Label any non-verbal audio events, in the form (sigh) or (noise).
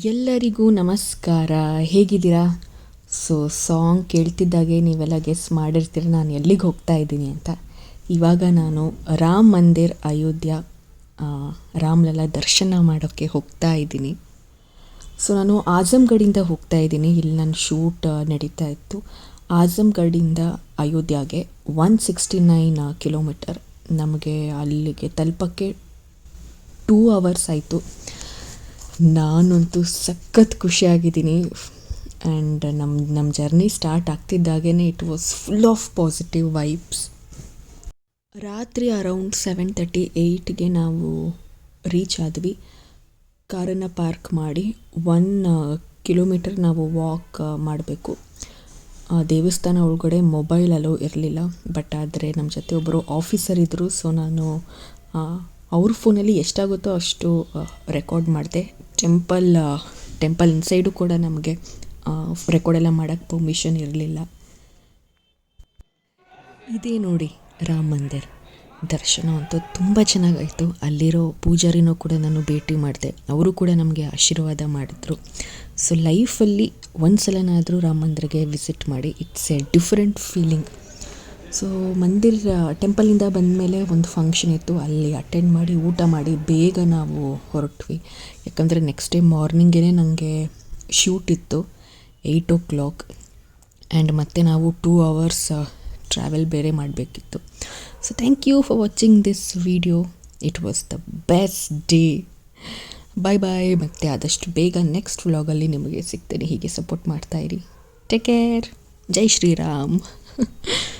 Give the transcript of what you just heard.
ಎಲ್ಲರಿಗೂ ನಮಸ್ಕಾರ. ಹೇಗಿದ್ದೀರಾ? ಸೊ ಸಾಂಗ್ ಕೇಳ್ತಿದ್ದಾಗೆ ನೀವೆಲ್ಲ ಗೆಸ್ ಮಾಡಿರ್ತೀರ, ನಾನು ಎಲ್ಲಿಗೆ ಹೋಗ್ತಾ ಇದ್ದೀನಿ ಅಂತ. ಇವಾಗ ನಾನು ರಾಮ್ ಮಂದಿರ್, ಅಯೋಧ್ಯ ರಾಮ್ಲೆಲ್ಲ ದರ್ಶನ ಮಾಡೋಕ್ಕೆ ಹೋಗ್ತಾ ಇದ್ದೀನಿ. ಸೊ ನಾನು ಆಜಮ್ಗಢಿಂದ ಹೋಗ್ತಾ ಇದ್ದೀನಿ. ಇಲ್ಲಿ ನನ್ನ ಶೂಟ್ ನಡೀತಾ ಇತ್ತು. ಆಜಮ್ಗಢಿಂದ ಅಯೋಧ್ಯಗೆ ಒನ್ ಸಿಕ್ಸ್ಟಿ ನೈನ್ ಕಿಲೋಮೀಟರ್ ನಮಗೆ ಅಲ್ಲಿಗೆ ತಲುಪಕ್ಕೆ ಟೂ ಅವರ್ಸ್ ಆಯಿತು. ನಾನಂತೂ ಸಖತ್ ಖುಷಿಯಾಗಿದ್ದೀನಿ. ಆ್ಯಂಡ್ ನಮ್ಮ ನಮ್ಮ journey start ಆಗ್ತಿದ್ದಾಗೇ it was full of positive vibes ರಾತ್ರಿ ಅರೌಂಡ್ ಸೆವೆನ್ ತರ್ಟಿ ಏಯ್ಟ್ಗೆ ನಾವು ರೀಚ್ ಆದ್ವಿ. ಕಾರನ್ನು ಪಾರ್ಕ್ ಮಾಡಿ ಒನ್ ಕಿಲೋಮೀಟರ್ ನಾವು ವಾಕ್ ಮಾಡಬೇಕು. ದೇವಸ್ಥಾನ ಒಳಗಡೆ ಮೊಬೈಲ್ ಅಲೋ ಇರಲಿಲ್ಲ. ಬಟ್ ಆದರೆ ನಮ್ಮ ಜೊತೆ ಒಬ್ಬರು ಆಫೀಸರ್ ಇದ್ದರು ಸೊ ನಾನು ಅವ್ರ ಫೋನಲ್ಲಿ ಎಷ್ಟಾಗುತ್ತೋ ಅಷ್ಟು ರೆಕಾರ್ಡ್ ಮಾಡಿದೆ. ಟೆಂಪಲ್ ಟೆಂಪಲ್ ಇನ್ಸೈಡು ಕೂಡ ನಮಗೆ ರೆಕಾರ್ಡ್ ಎಲ್ಲ ಮಾಡೋಕ್ಕೆ ಪರ್ಮಿಷನ್ ಇರಲಿಲ್ಲ. ಇದೇ ನೋಡಿ ರಾಮ ಮಂದಿರ್. ದರ್ಶನ ಅಂತೂ ತುಂಬ ಚೆನ್ನಾಗಾಯಿತು. ಅಲ್ಲಿರೋ ಪೂಜಾರಿನೂ ಕೂಡ ನಾನು ಭೇಟಿ ಮಾಡಿದೆ. ಅವರು ಕೂಡ ನಮಗೆ ಆಶೀರ್ವಾದ ಮಾಡಿದ್ರು. ಸೊ ಲೈಫಲ್ಲಿ ಒಂದು ಸಲನಾದರೂ ರಾಮ ಮಂದಿರ್ಗೆ ವಿಸಿಟ್ ಮಾಡಿ. It's a different feeling so ಮಂದಿರ ಟೆಂಪಲಿಂದ ಬಂದಮೇಲೆ ಒಂದು ಫಂಕ್ಷನ್ ಇತ್ತು. ಅಲ್ಲಿ ಅಟೆಂಡ್ ಮಾಡಿ, ಊಟ ಮಾಡಿ ಬೇಗ ನಾವು ಹೊರಟ್ವಿ. ಯಾಕಂದರೆ ನೆಕ್ಸ್ಟ್ ಡೇ ಮಾರ್ನಿಂಗೇ ನನಗೆ ಶೂಟ್ ಇತ್ತು ಏಯ್ಟ್ ಓ ಕ್ಲಾಕ್ ಆ್ಯಂಡ್ ಮತ್ತೆ ನಾವು ಟೂ ಅವರ್ಸ್ ಟ್ರಾವೆಲ್ ಬೇರೆ ಮಾಡಬೇಕಿತ್ತು. So thank you for watching this video it was the best day bye bye ಮತ್ತು ಆದಷ್ಟು ಬೇಗ ನೆಕ್ಸ್ಟ್ ವ್ಲಾಗಲ್ಲಿ ನಿಮಗೆ ಸಿಗ್ತೇನೆ. ಹೀಗೆ ಸಪೋರ್ಟ್ ಮಾಡ್ತಾಯಿರಿ ಟೇಕ್ ಕೇರ್ ಜೈ ಶ್ರೀರಾಮ್. (laughs)